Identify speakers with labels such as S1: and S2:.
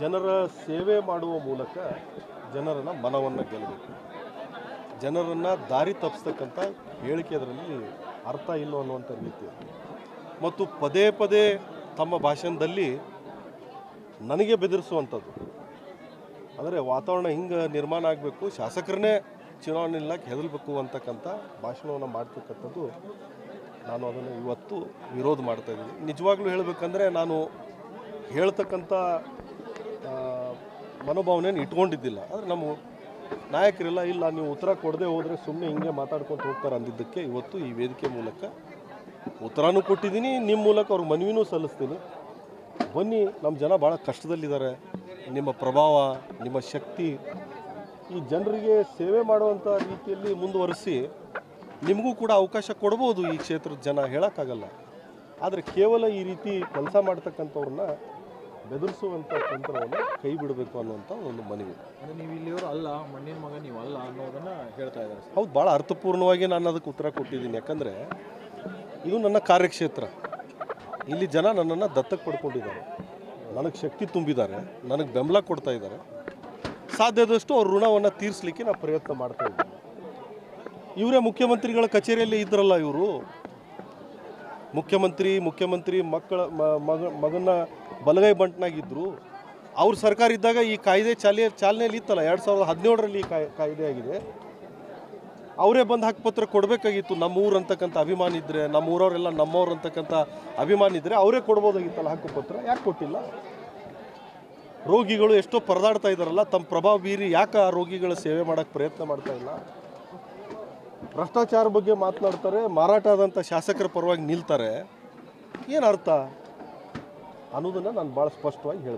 S1: ಜನರ ಸೇವೆ ಮಾಡುವ ಮೂಲಕ ಜನರನ್ನು ಮನವನ್ನು ಗೆಲ್ಲಬೇಕು. ಜನರನ್ನು ದಾರಿ ತಪ್ಪಿಸ್ತಕ್ಕಂಥ ಹೇಳಿಕೆ ಅದರಲ್ಲಿ ಅರ್ಥ ಇಲ್ಲ ಅನ್ನುವಂಥ ರೀತಿ ಮತ್ತು ಪದೇ ಪದೇ ತಮ್ಮ ಭಾಷಣದಲ್ಲಿ ನನಗೆ ಬೆದರಿಸುವಂಥದ್ದು. ಅಂದರೆ ವಾತಾವರಣ ಹಿಂಗೆ ನಿರ್ಮಾಣ ಆಗಬೇಕು, ಶಾಸಕರನ್ನೇ ಚುನಾವಣೆ ಇಲ್ಲಕ್ಕೆ ಹೆದರ್ಬೇಕು ಅಂತಕ್ಕಂಥ ಭಾಷಣವನ್ನು ಮಾಡ್ತಕ್ಕಂಥದ್ದು ನಾನು ಅದನ್ನು ಇವತ್ತು ವಿರೋಧ ಮಾಡ್ತಾ ಇದ್ದೀನಿ. ನಿಜವಾಗ್ಲೂ ಹೇಳಬೇಕಂದ್ರೆ ನಾನು ಹೇಳ್ತಕ್ಕಂಥ ಮನೋಭಾವನೆಯನ್ನು ಇಟ್ಕೊಂಡಿದ್ದಿಲ್ಲ. ಆದರೆ ನಮ್ಮ ನಾಯಕರೆಲ್ಲ, ಇಲ್ಲ, ನೀವು ಉತ್ತರ ಕೊಡದೆ ಹೋದರೆ ಸುಮ್ಮನೆ ಹಿಂಗೆ ಮಾತಾಡ್ಕೊಂಡು ಹೋಗ್ತಾರೆ ಅಂದಿದ್ದಕ್ಕೆ ಇವತ್ತು ಈ ವೇದಿಕೆ ಮೂಲಕ ಉತ್ತರನೂ ಕೊಟ್ಟಿದ್ದೀನಿ. ನಿಮ್ಮ ಮೂಲಕ ಅವ್ರಿಗೆ ಮನವಿನೂ ಸಲ್ಲಿಸ್ತೀನಿ. ಬನ್ನಿ, ನಮ್ಮ ಜನ ಭಾಳ ಕಷ್ಟದಲ್ಲಿದ್ದಾರೆ. ನಿಮ್ಮ ಪ್ರಭಾವ, ನಿಮ್ಮ ಶಕ್ತಿ ಈ ಜನರಿಗೆ ಸೇವೆ ಮಾಡುವಂಥ ರೀತಿಯಲ್ಲಿ ಮುಂದುವರಿಸಿ ನಿಮಗೂ ಕೂಡ ಅವಕಾಶ ಕೊಡ್ಬೋದು ಈ ಕ್ಷೇತ್ರದ ಜನ ಹೇಳೋಕ್ಕಾಗಲ್ಲ. ಆದರೆ ಕೇವಲ ಈ ರೀತಿ ಕೆಲಸ ಮಾಡ್ತಕ್ಕಂಥವ್ರನ್ನ ಬೆದರಿಸುವಂಥ ತಂತ್ರವನ್ನು ಕೈ ಬಿಡಬೇಕು ಅನ್ನುವಂಥ ಒಂದು ಮನವಿ.
S2: ಅಂದ್ರೆ ನೀವು ಇಲ್ಲಿಯವರು ಅಲ್ಲ ಮಣ್ಣಿನ ಮಗ ನೀವು ಅಲ್ಲ ಅನ್ನೋದನ್ನ ಹೇಳ್ತಾ ಇದ್ದಾರೆ
S1: ಹೌದು ಭಾಳ ಅರ್ಥಪೂರ್ಣವಾಗಿ ನಾನು ಅದಕ್ಕೆ ಉತ್ತರ ಕೊಟ್ಟಿದ್ದೀನಿ. ಯಾಕಂದರೆ ಇದು ನನ್ನ ಕಾರ್ಯಕ್ಷೇತ್ರ. ಇಲ್ಲಿ ಜನ ನನ್ನನ್ನು ದತ್ತಕ್ಕೆ ಪಡ್ಕೊಂಡಿದ್ದಾರೆ. ನನಗೆ ಶಕ್ತಿ ತುಂಬಿದ್ದಾರೆ. ನನಗೆ ಬೆಂಬಲ ಕೊಡ್ತಾ ಇದ್ದಾರೆ. ಸಾಧ್ಯದಷ್ಟು ಅವ್ರ ಋಣವನ್ನು ತೀರಿಸಲಿಕ್ಕೆ ನಾನು ಪ್ರಯತ್ನ ಮಾಡ್ತಾ ಇದ್ದೀನಿ. ಇವರೇ ಮುಖ್ಯಮಂತ್ರಿಗಳ ಕಚೇರಿಯಲ್ಲಿ ಇದ್ರಲ್ಲ ಇವರು. ಮುಖ್ಯಮಂತ್ರಿ ಮುಖ್ಯಮಂತ್ರಿ ಮಕ್ಕಳ ಮಗ, ಮಗನ ಬಲಗೈ ಬಂಟನಾಗಿದ್ದರು ಅವ್ರ ಸರ್ಕಾರ ಇದ್ದಾಗ ಈ ಕಾಯ್ದೆ ಚಾಲೆ ಚಾಲನೆಯಲ್ಲಿ ಇತ್ತಲ್ಲ, ಎರಡು ಸಾವಿರದ ಹದಿನೇಳರಲ್ಲಿ ಈ ಕಾಯ್- ಕಾಯ್ದೆ ಆಗಿದೆ. ಅವರೇ ಬಂದು ಹಕ್ಕುಪತ್ರ ಕೊಡಬೇಕಾಗಿತ್ತು. ನಮ್ಮ ಊರು ಅಂತಕ್ಕಂಥ ಅಭಿಮಾನ ಇದ್ದರೆ ನಮ್ಮ ಊರವರೆಲ್ಲ ನಮ್ಮವ್ರು ಅಂತಕ್ಕಂಥ ಅಭಿಮಾನ ಇದ್ದರೆ ಅವರೇ ಕೊಡ್ಬೋದಾಗಿತ್ತಲ್ಲ ಹಕ್ಕುಪತ್ರ ಯಾಕೆ ಕೊಟ್ಟಿಲ್ಲ? ರೋಗಿಗಳು ಎಷ್ಟೋ ಪರದಾಡ್ತಾ ಇದ್ದಾರಲ್ಲ ತಮ್ಮ ಪ್ರಭಾವ ಬೀರಿ ಯಾಕೆ ಆ ರೋಗಿಗಳ ಸೇವೆ ಮಾಡೋಕ್ಕೆ ಪ್ರಯತ್ನ ಮಾಡ್ತಾ ಇಲ್ಲ? ಭ್ರಷ್ಟಾಚಾರ ಬಗ್ಗೆ ಮಾತನಾಡ್ತಾರೆ ಮಾರಾಟ ಆದಂಥ ಶಾಸಕರ ಪರವಾಗಿ ನಿಲ್ತಾರೆ. ಏನು ಅರ್ಥ? ಅನ್ನೋದನ್ನು ನಾನು ಭಾಳ ಸ್ಪಷ್ಟವಾಗಿ ಹೇಳಬೇಕು.